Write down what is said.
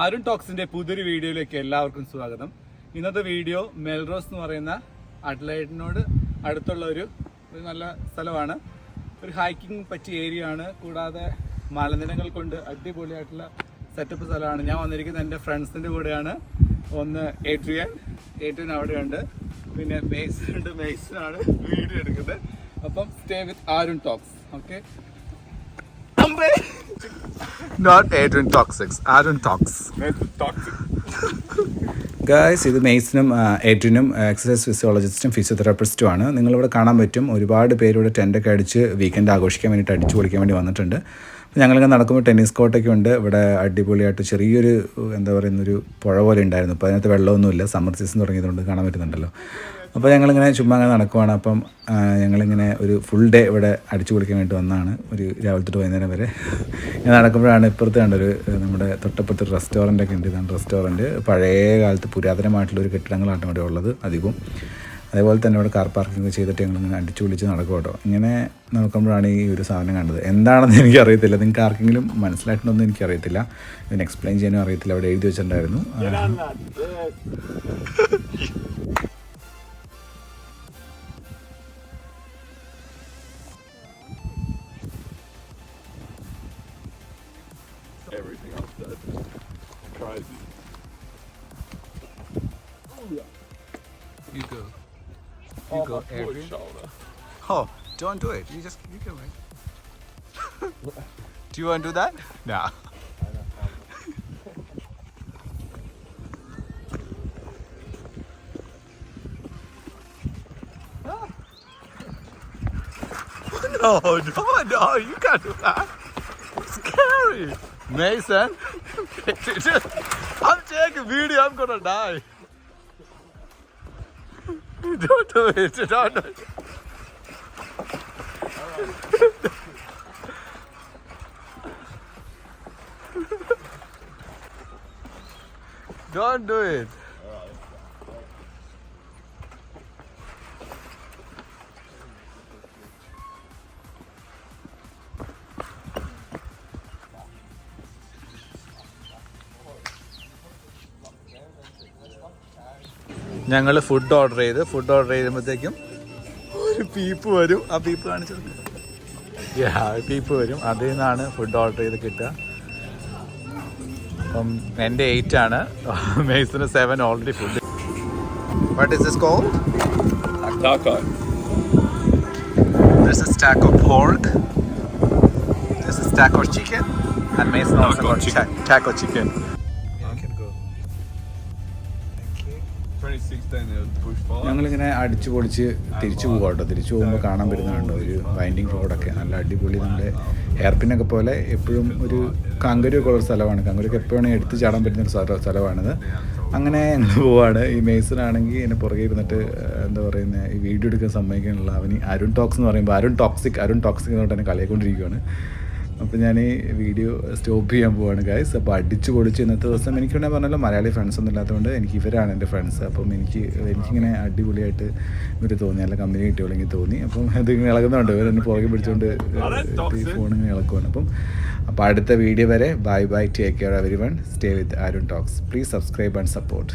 അരുൺ ടോക്സിന്റെ പുതിയൊരു വീഡിയോയിലേക്ക് എല്ലാവർക്കും സ്വാഗതം. ഇന്നത്തെ വീഡിയോ മെൽറോസ് എന്ന് പറയുന്ന അഡ്ലൈഡിനോട് അടുത്തുള്ള ഒരു നല്ല സ്ഥലമാണ്. ഒരു ഹൈക്കിംഗ് പറ്റിയ ഏരിയ ആണ്. കൂടാതെ മലനിരകൾ കൊണ്ട് അടിപൊളിയായിട്ടുള്ള സെറ്റപ്പ് സ്ഥലമാണ്. ഞാൻ വന്നിരിക്കുന്നത് എന്റെ ഫ്രണ്ട്സിന്റെ കൂടെയാണ്. ഒന്ന് ഏട്രിയൻ ഏട്രിയൻ അവിടെയുണ്ട്. പിന്നെ മേസൺ ഉണ്ട് മേസനാണ് വീഡിയോ എടുക്കുന്നത്. അപ്പം stay with Arun talks. Okay not Adrin toxics Arun talks guys ഇത് മെയ്സിനും എഡ്രിനും എക്സസൈസ് ഫിസിയോളജിസ്റ്റും ഫിസിയോതെറാപ്പിസ്റ്റും ആണ്. നിങ്ങളിവിടെ കാണാൻ പറ്റും ഒരുപാട് പേര് ഇവിടെ ടെന്റൊക്കെ അടിച്ച് വീക്കെൻഡ് ആഘോഷിക്കാൻ വേണ്ടിയിട്ട് അടിച്ചു പൊളിക്കാൻ വേണ്ടി വന്നിട്ടുണ്ട്. ഞങ്ങളിങ്ങനെ നടക്കുമ്പോൾ ടെന്നീസ് കോർട്ടൊക്കെ ഉണ്ട്. ഇവിടെ അടിപൊളിയായിട്ട് ചെറിയൊരു എന്താ പറയുന്ന ഒരു പുഴ പോലെ ഉണ്ടായിരുന്നു. അപ്പോൾ അതിനകത്ത് വെള്ളമൊന്നുമില്ല. സമ്മർ സീസൺ തുടങ്ങിയതുകൊണ്ട് കാണാൻ പറ്റുന്നുണ്ടല്ലോ. അപ്പോൾ ഞങ്ങളിങ്ങനെ ചുമ്മാ അങ്ങനെ നടക്കുവാണ്. അപ്പം ഞങ്ങളിങ്ങനെ ഒരു ഫുൾ ഡേ ഇവിടെ അടിച്ചു പൊളിക്കാൻ വേണ്ടി വന്നതാണ്. ഒരു രാവിലെ തൊട്ട് വൈകുന്നേരം വരെ. ഞാൻ നടക്കുമ്പോഴാണ് ഇപ്പുറത്ത് കണ്ടൊരു നമ്മുടെ തൊട്ടപ്പുറത്ത് ഒരു റെസ്റ്റോറന്റ് ഒക്കെ ഉണ്ട്. ഇതാണ് റെസ്റ്റോറന്റ് പഴയ കാലത്ത് പുരാതനമായിട്ടുള്ള ഒരു കെട്ടിടങ്ങളാണ് ഇവിടെ ഉള്ളത് അധികവും. അതേപോലെ തന്നെ ഇവിടെ കാർ പാർക്കിംഗ് ചെയ്തിട്ട് ഞങ്ങളിങ്ങനെ അടിച്ചു വിളിച്ച് നടക്കും കേട്ടോ. ഇങ്ങനെ നോക്കുമ്പോഴാണ് ഈ ഒരു സാധനം കണ്ടത്. എന്താണെന്ന് എനിക്കറിയത്തില്ല. നിങ്ങൾക്ക് ആർക്കെങ്കിലും മനസ്സിലായിട്ടുണ്ടോയെന്ന് എനിക്കറിയത്തില്ല. ഇതിന് എക്സ്പ്ലെയിൻ ചെയ്യാനും അറിയത്തില്ല. അവിടെ എഴുതി വെച്ചിട്ടുണ്ടായിരുന്നു. Everything else does. You go. You oh go, Adrian. Oh, don't do it. You just you can wait. do you want to do that? No. Oh, no, no, no, you can't do that. It's scary. Mason, I'm taking video, I'm gonna die. Don't do it. Don't do it. Don't do it. ഞങ്ങൾ food order ചെയ്ത് food order ചെയ്യുമ്പോഴത്തേക്കും ഒരു peep വരും ആ peep കാണിച്ചു peep വരും അതിൽ നിന്നാണ് ഫുഡ് ഓർഡർ ചെയ്ത് കിട്ടുക അപ്പം എന്റെ എയ്റ്റ് ആണ് മെയ്സിന് seven already food what is this call Taco. There's a stack of pork. A stack chicken chicken. And Mason also Taco got chicken. cha- taco chicken. ഞങ്ങളിങ്ങനെ അടിച്ചു പൊളിച്ച് തിരിച്ചു പോകും കേട്ടോ. തിരിച്ചു പോകുമ്പോൾ കാണാൻ പറ്റുന്നുണ്ടോ ഒരു വൈൻഡിങ് റോഡൊക്കെ നല്ല അടിപൊളി നമ്മുടെ ഹെയർപിനൊക്കെ പോലെ എപ്പോഴും ഒരു കങ്കുരു ഒക്കെ ഉള്ള സ്ഥലമാണ്. കങ്കുരുക്ക് എപ്പോഴും എടുത്ത് ചാടാൻ പറ്റുന്ന ഒരു സ്ഥല- സ്ഥലമാണിത്. അങ്ങനെ ഞങ്ങൾ പോവാണ്. ഈ മേസനാണെങ്കിൽ എന്നെ പുറകെ ഇരുന്നിട്ട് എന്താ പറയുന്നത് ഈ വീഡിയോ എടുക്കാൻ സമ്മതിക്കാനുള്ള അവന് അരുൺ ടോക്സ് എന്ന് പറയുമ്പോൾ അരുൺ ടോക്സിക് അരുൺ ടോക്സിക് എന്ന് പറഞ്ഞിട്ട് എന്നെ കളിയാക്കൊണ്ടിരിക്കുകയാണ് അപ്പോൾ ഞാൻ ഈ വീഡിയോ സ്റ്റോപ്പ് ചെയ്യാൻ പോവാണ് ഗൈസ് അപ്പോൾ അടിച്ച് പൊളിച്ച് ഇന്നത്തെ ദിവസം എനിക്ക് വേണമെങ്കിൽ പറഞ്ഞാലും മലയാളി ഫ്രണ്ട്സ് ഒന്നും ഇല്ലാത്തതുകൊണ്ട് എനിക്ക് ഇവരാണ് എന്റെ ഫ്രണ്ട്സ് അപ്പം എനിക്ക് എനിക്കിങ്ങനെ അടിപൊളിയായിട്ട് ഇവർ തോന്നി നല്ല കമ്പനി കിട്ടിയോളെങ്കിൽ തോന്നി. അപ്പം അത് ഇങ്ങനെ ഇളകുന്നുണ്ട്. ഇവരെന്നെ പുറകെ പിടിച്ചുകൊണ്ട് ഈ ഫോൺ ഇങ്ങനെ ഇളക്കുവാണ്. അപ്പം അപ്പോൾ അടുത്ത വീഡിയോ വരെ bye bye take care everyone stay with Arun talks please subscribe and support